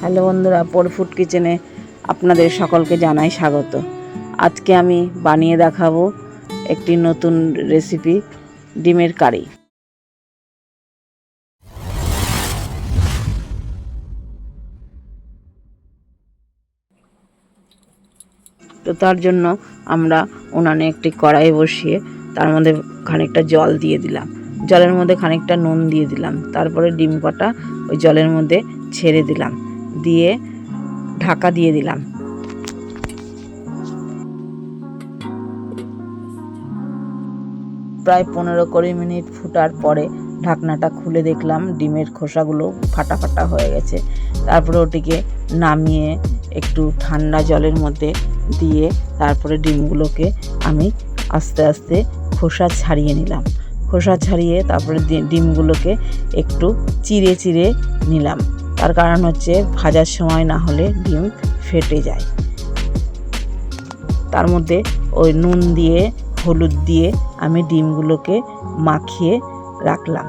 Hello বন্ধুরা, পোর food কিচেনে আপনাদের সকলকে জানাই স্বাগত। আজকে আমি বানিয়ে দেখাবো একটি নতুন রেসিপি, ডিমের কারি। তো তার জন্য আমরা উনানে একটি কড়াই বসিয়ে তার মধ্যে খানিকটা জল দিয়ে দিলাম। জলের মধ্যে খানিকটা নুন দিয়ে দিলাম। তারপরে ডিম কটা ওই জলের মধ্যে ছেড়ে দিলাম। দিয়ে ঢাকা দিয়ে দিলাম। প্রায় পনেরো কুড়ি মিনিট ফুটার পরে ঢাকনাটা খুলে দেখলাম, ডিমের খোসাগুলো ফাটা ফাটা হয়ে গেছে। তারপরে ওটিকে নামিয়ে একটু ঠান্ডা জলের মধ্যে দিয়ে তারপরে ডিমগুলোকে আমি আস্তে আস্তে খোসা ছাড়িয়ে নিলাম। খোসা ছাড়িয়ে তারপরে ডিমগুলোকে একটু চিড়ে চিড়ে নিলাম। তার কারণ হচ্ছে ভাজার সময় না হলে ডিম ফেটে যায়। তার মধ্যে ওই নুন দিয়ে, হলুদ দিয়ে আমি ডিমগুলোকে মাখিয়ে রাখলাম।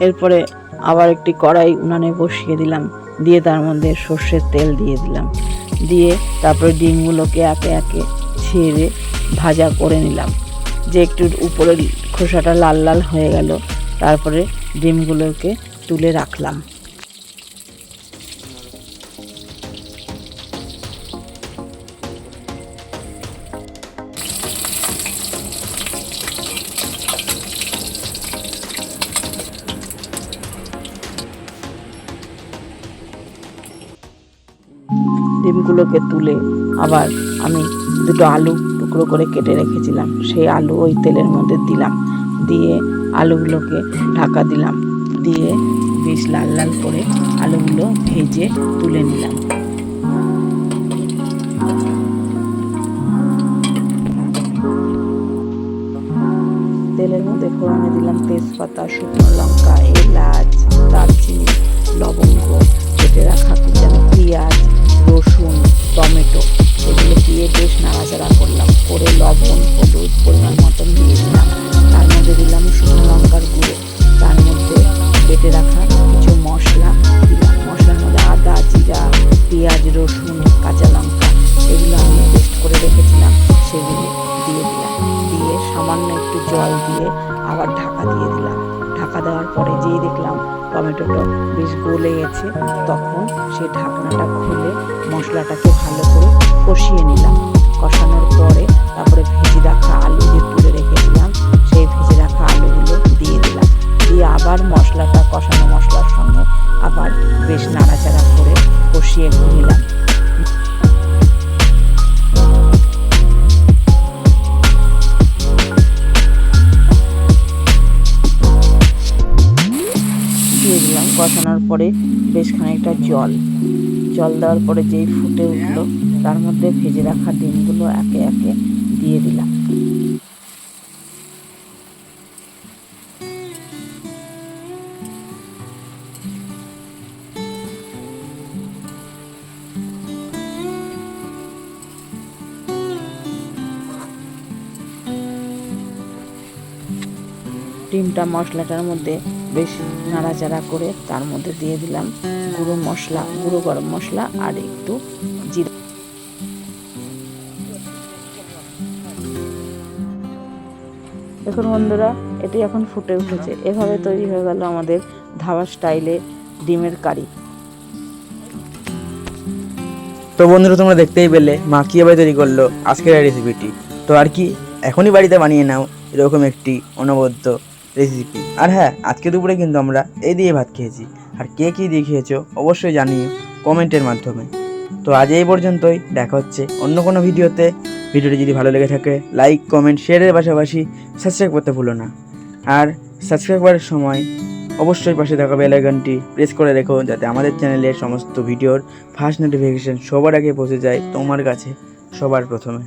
এরপরে আবার একটি কড়াই উনানে বসিয়ে দিলাম। দিয়ে তার মধ্যে সর্ষের তেল দিয়ে দিলাম। দিয়ে তারপরে ডিমগুলোকে একে একে ছেড়ে ভাজা করে নিলাম। যে একটু উপরে খোসাটা লাল লাল হয়ে গেল, তারপরে ডিমগুলোকে তুলে রাখলাম। ডিমগুলোকে তুলে আবার আমি দুটো আলু টুকরো করে কেটে রেখেছিলাম। সেই আলু ওই তেলের মধ্যে দিলাম। দিয়ে আলুগুলোকে ঢাকা দিলাম। দিয়ে বেশ লাল লাল করে আলুগুলো ভেজে তুলে নিলাম। তেলের মধ্যে ফোড়নে দিলাম তেজপাতা, শুকনো লঙ্কা, এলাচ, দারচিনি, লবঙ্গ টমেটোটা বেশ গলে গেছে তখন সেই ঢাকনাটা খুলে মশলাটাকে ভালো করে কষিয়ে নিলাম। কষানোর পরে তারপরে ভেজে রাখা আলু যে তুলে রেখেছিলাম সেই ভেজে রাখা আলুগুলো দিয়ে দিলাম। দিয়ে আবার মশলাটা কষানো মশলার সঙ্গে আবার বেশ নাড়াচাড়া করে কষিয়ে নিলাম। কষানোর পরে বেশ খানিকটা জল। জল দেওয়ার পরে যেই ফুটে উঠল, তার মধ্যে ভেজে রাখা ডিমগুলো একে একে দিয়ে দিলাম ডিমটা মশলাটার মধ্যে বেশ নাড়াচাড়া করে তার মধ্যে দিয়ে দিলাম গুঁড়ো মশলা, গুঁড়ো গরম মশলা আর একটু জিরা। দেখুন বন্ধুরা, এটি এখন ফুটে উঠেছে। এভাবে তৈরি হয়ে গেল আমাদের ধাবা স্টাইলে ডিমের কারি। তো বন্ধুরা, তোমরা দেখতেই পেলে মা কীভাবে তৈরি করল আজকের রেসিপিটি তো আর কি, এখনই বাড়িতে বানিয়ে নাও, এরকম একটি অনবদ্য রেসিপি আর হ্যাঁ আজকে দুপুরে কিন্তু আমরা এই দিয়ে ভাত খেয়েছি। আর কে কী দিয়ে খেয়েছো অবশ্যই জানিও কমেন্টের মাধ্যমে। তো আজ এই পর্যন্তই, দেখা হচ্ছে অন্য কোনো ভিডিওতে। ভিডিওটি যদি ভালো লেগে থাকে লাইক কমেন্ট শেয়ারের পাশাপাশি সাবস্ক্রাইব করতে ভুলো না। আর সাবস্ক্রাইব করার সময় অবশ্যই পাশে থাকা বেল আইকনটি প্রেস করে রেখো, যাতে আমাদের চ্যানেলের সমস্ত ভিডিওর ফার্স্ট নোটিফিকেশন সবার আগে পৌঁছে যায় তোমার কাছে সবার প্রথমে।